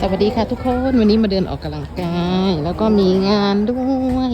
สวัสดีค่ะทุกคนวันนี้มาเดินออกกำลังกาย แล้วก็มีงานด้วย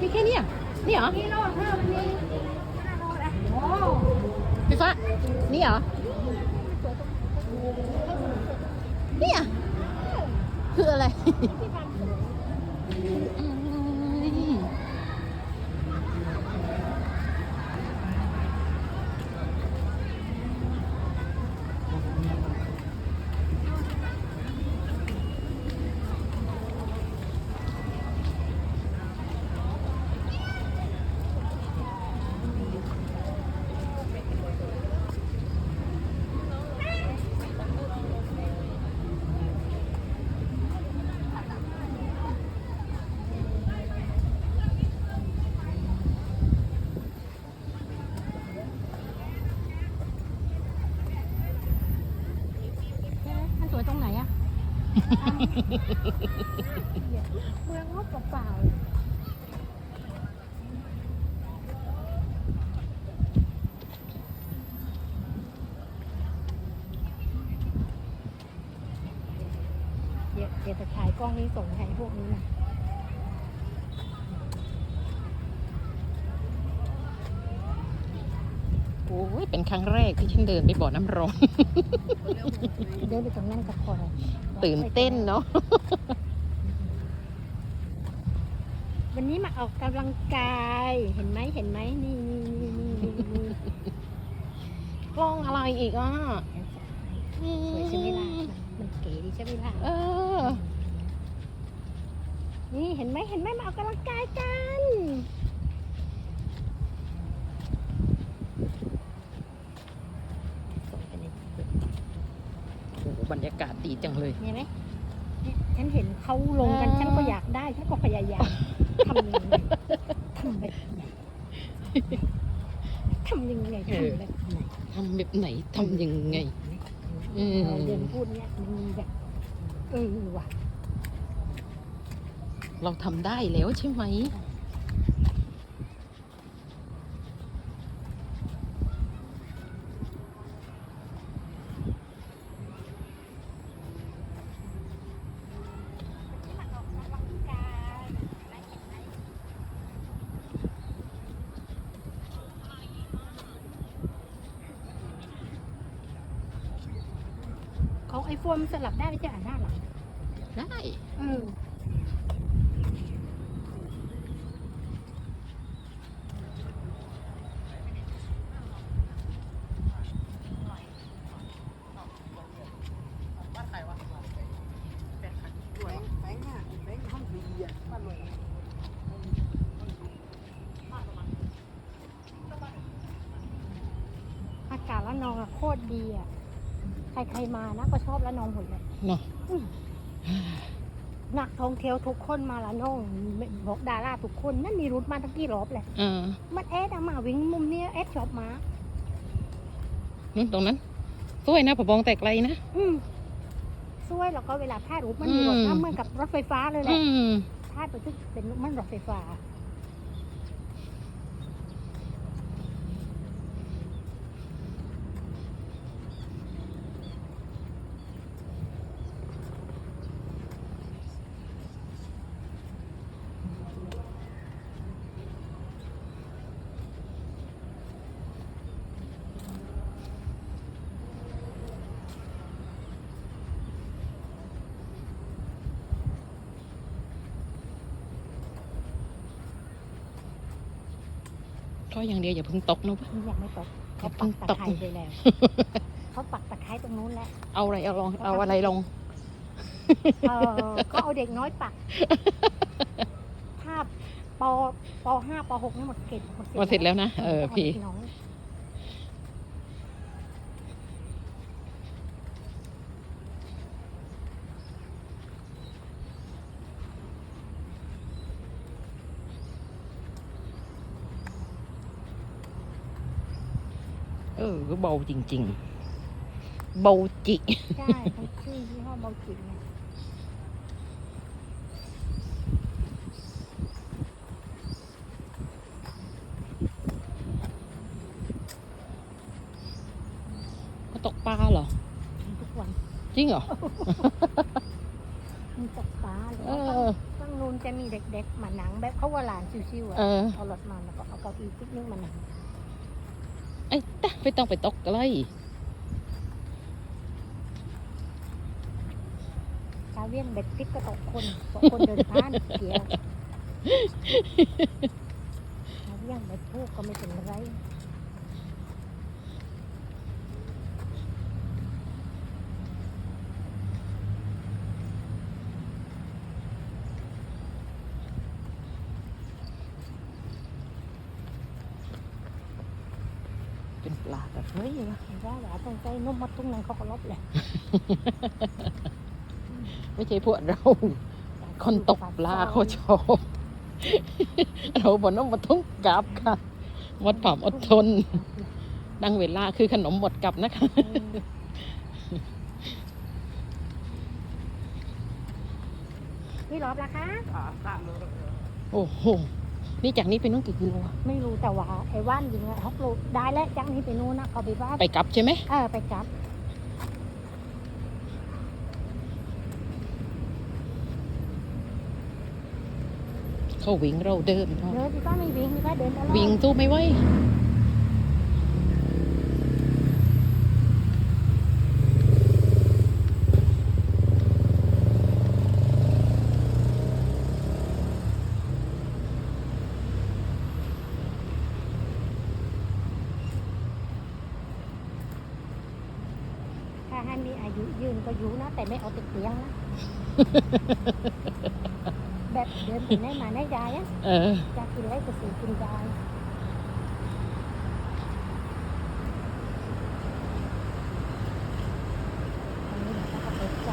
มีแค่นี้เหรอะนี่เหรอนี่โลดเพิ่มนี่ห้าโลละโอ้พี่ฟ้านี่เหรอนี่อะคืออะไร มันสวยตรงไหนอะ เมืองงบเปล่าเดี๋ยวเดี๋ยวจะถ่ายกล้องนี้ส่งให้พวกนี้นะ โอ้ย เป็นครั้งแรกที่ฉันเดินไปบ่อน้ำร้อน เดินไปตรงนั้นกับคนตื่นเต้นเนาะ วันนี้มาออกกำลังกาย เห็นไหมเห็นไหมนี่นี่นี่นี่นี่นี่กล้องอะไรอีกอะสวยใช่ไหมล่ะมันเก๋ดีใช่ไหมล่ะเออ นี่เห็นไหมเห็นไหมมาออกกำลังกายกันส่งไปใน โอ้โหบรรยากาศดีจังเลย เห็นไหมเนี่ยฉันเห็นเขาลงกันอ่าฉันก็อยากได้ ฉันก็พยายามทำยังไงทำแบบไหนทำยังไงทำแบบไหนทำแบบไหนทำยังไงอืมเราเดินพูดเนี่ยมันมีแบบเออว่ะเราทำได้แล้วใช่ไหม ของไอ โฟมันสลับได้ไม่ใช่อ่านหน้าหลังได้เอออากาศละนองอะโคตรดีอะ ใครๆมานะก็ชอบละนองหมดเลยเนาะนักท่องเที่ยวทุกคนมาละนองบอกดาราทุกคนนั่นมีรุดมาตั้งกี่รอบเลยอ่ามันแอดอะมาวิ่งมุมเนี้ยแอดชอบมานั่นตรงนั้นสวยนะผบองแตกไกลนะอืมสวยแล้วก็เวลาถ่ายรูปมันมีรถอืมน้ำเหมือนกับรถไฟฟ้าเลยแหอืละมถ่ายไปทึกเป็นมันรถไฟฟ้า ก็อย่างเดียวอย่าเพิ่งตกนะมันยังไม่ตกเขาอย่าเพิ่ปังกตตะกไคร้ไปแล้ว เขาปักตะไคร้ตรงนู้นแล้วเอาอะไรเอาลองเอาอะไรลองเออก็เอาเด็กน้อยปักถ้าปปห้าปหกนี่หมดเกตหมดเสร็จแล้วนะเออต้องาพี่ด็กน้อย เออเบาจริง ๆ เบาจิใช่เขาชื่อที่ห้อเบาจิไงก็ตกปลาเหรอ ทุกวันจริงเหรอ มีตกปลาหออว่งองนูนจะมีเด็กๆมาหนังแบบเขาว่าหลานชิวๆอะเอหลัารถมาแล้วก็เอาเก้าอี้ปิกนิกมาหนัง ไอ้ตะไม่ต้องไปตกไกลชาวเวียนเบ็ดปิกก็ตกคนตกคนเดินผ่านเกี่ยวชาวเวียนเบ็ดพูกก็ไม่เป็นไร เป็นปลาแบบเฮ้ยวะเห็นว่าหลานต้องใจนุ่มมัดทุ่งนั้นเขาก็ลบเลยไม่ใช่พวกเรา คนตกปลาเขาชอบเราบนน้องมาต้องกลับค่ะหมดความอดทน ดังเวลาคือขนมหมดกลับนะคะนี่รอบละคะโอ้โห นี่จากนี้ไปนู่นกี่กิโลอะไม่รู้แต่ว่าไอ้ว่านยิงอะฮอกลูกได้แล้วจังนี้ไปนู้นนะเขาไปบ้านไปกลับใช่ไหมเออไปจับ เขาวิ่งเราเดินเดินที่บ้านไม่วิ่งที่บ้านเดินตลอดวิ่งสู้ไม่ไหว ถ้าให้มีอา ยุยืนก็อยู่นะ แต่ไม่เอาติดเตียงนะ แบบเดินไปไหนมาไหนได้อะเออ จะกินอะไรก็ซื้อกินได้อันนี้เราก็เปิดใจ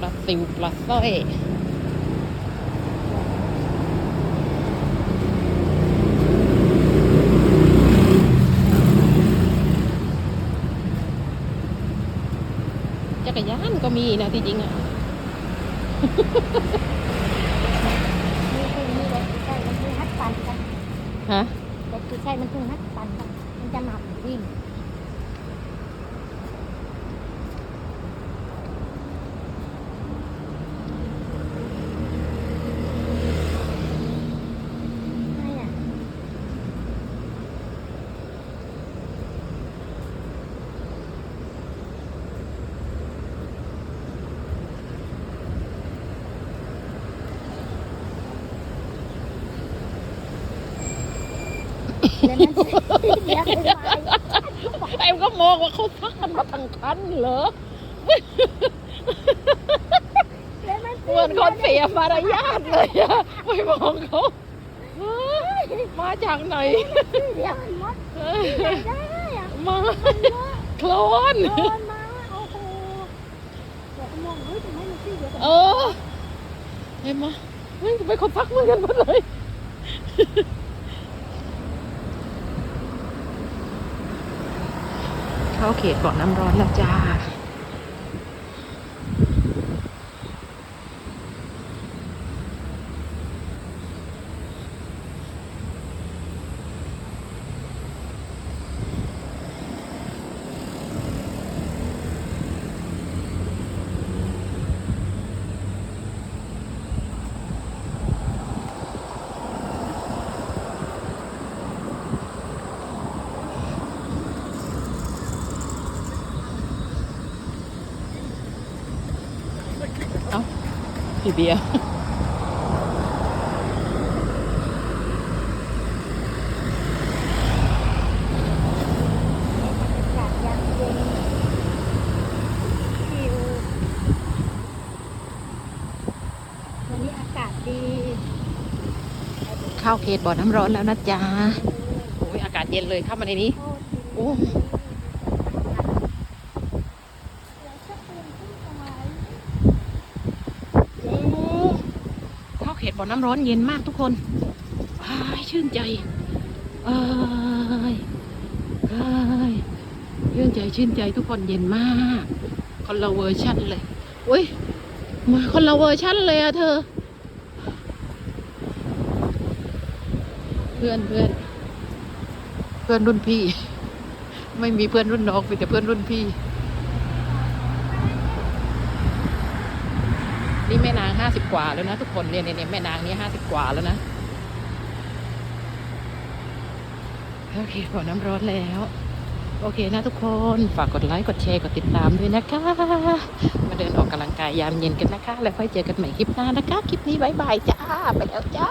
ปลาซิวปลาสร้อย จักรยานก็ มีนะที่จริงอะมีคือมีเด็กที่ใช่มันคือฮัดปันกันฮะเด็กที่ใช่มันคือฮัดปันกันมันจะมาวิ่ง ไม่อะ เดี๋ยวนั้นเดี๋ยวไปไปไอ้ก็มองว่าเขาสร้างมาทั้งคันเหรอเดี๋ยวมันเหมือนคนเสียมารยาทเลยอะไม่มองเขาเฮ้ยมาจากไหนเดี๋ยวมันมดเฮ้ยไม่ได้อะมามันเยอะโคลนเดินมาโอ้โหเดี๋ยวก็มองเฮ้ยทำไมมันชื่อเดียวกันเออเห็นไหมเฮ้ยทำไมเขาซักเหมือนกันหมดเลย เข้าเขตบ่อน้ำร้อนแล้วจ้า พี่เบียร์อากาศยามเย็นชิววันนี้อากาศดีเข้าเขตบ่อน้ำร้อนแล้วนะจ๊ะโอ้ยอากาศเย็นเลยเข้ามาในนี้ โอ้ บ่อน้ำร้อนเย็นมากทุกคนชื่นใจเอยเอยชื่นใจชื่นใจทุกคนเย็นมากคนละเวอร์ชันเลยอุ้ยมาคนละเวอร์ชันเลยอะเธอ เพื่อนเพื่อนเพื่อนรุ่นพี่ ไม่มีเพื่อนรุ่นน้องมีแต่เพื่อนรุ่นพี่ นี่แม่นางห้าสิบกว่าแล้วนะทุกคนเนี่ยเนี่ยเนี่ยแม่นางนี่ห้าสิบกว่าแล้วนะโอเคพอน้ำร้อนแล้ว โอเคนะทุกคนฝากกดไลค์กดแชร์กดติดตามด้วยนะคะ มาเดินออกกำลังกายยามเย็นกันนะคะ แล้วค่อยเจอกันใหม่คลิปหน้านะคะ คลิปนี้บายบายจ้า ไปแล้วจ้า